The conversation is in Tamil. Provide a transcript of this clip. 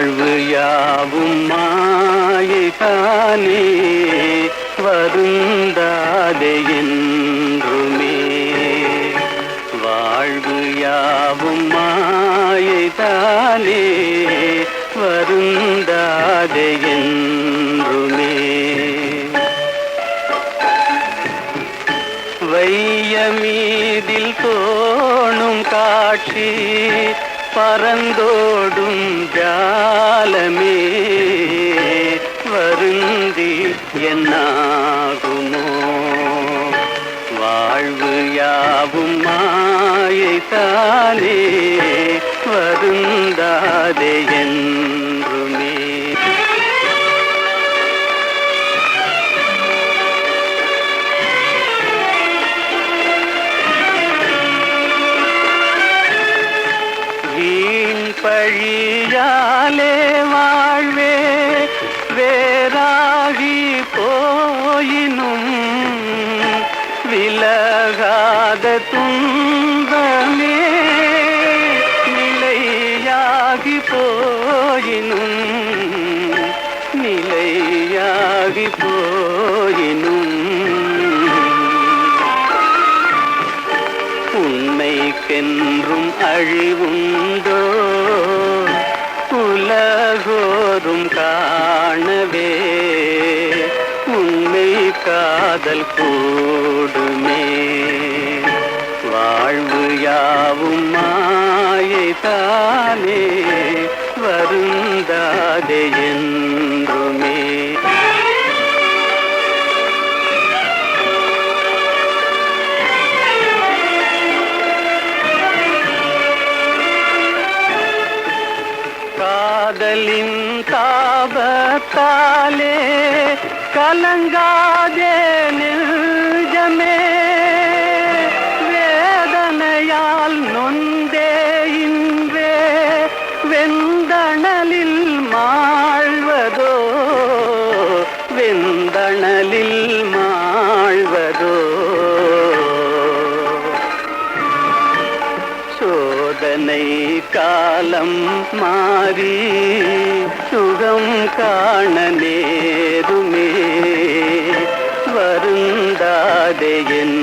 வாழ்வு யாவும் மாயிதானே வருந்தாதே என்றுமே. வாழ்வு யாவும் மாயிதானே வருந்தாதே என்றுமே. வையமீதில் தோணும் காட்சி பரந்தோடும் ஜா காலமே வருந்தி என்னாகுமோ? வாழ்வு யாவும் மாயை தானே வருந்தாதே என்றுமே வழியாலே வாழ்வே வேறாகி போயினும் விலகாத துன்பமே நிலையாகி போயினும் நிலையாகி போயினும். உண்மைக்கென்றும் அழிவுண்டோ? யாரும் காணவே. உண்மை காதல் கூடுமே. வாழ்வு யாவும் மாயை தானே வருந்தாதே என் தாபத்தாலே கலங்காதே நிஜமே வேதனையால் நொந்தே இன்றே வெந்தணலில் மாழ்வதோ வெந்தணலில் மாழ்வதோ சோ சோதனை காலம் மாறி சுகம் காண நேருமே வருந்தாதே என்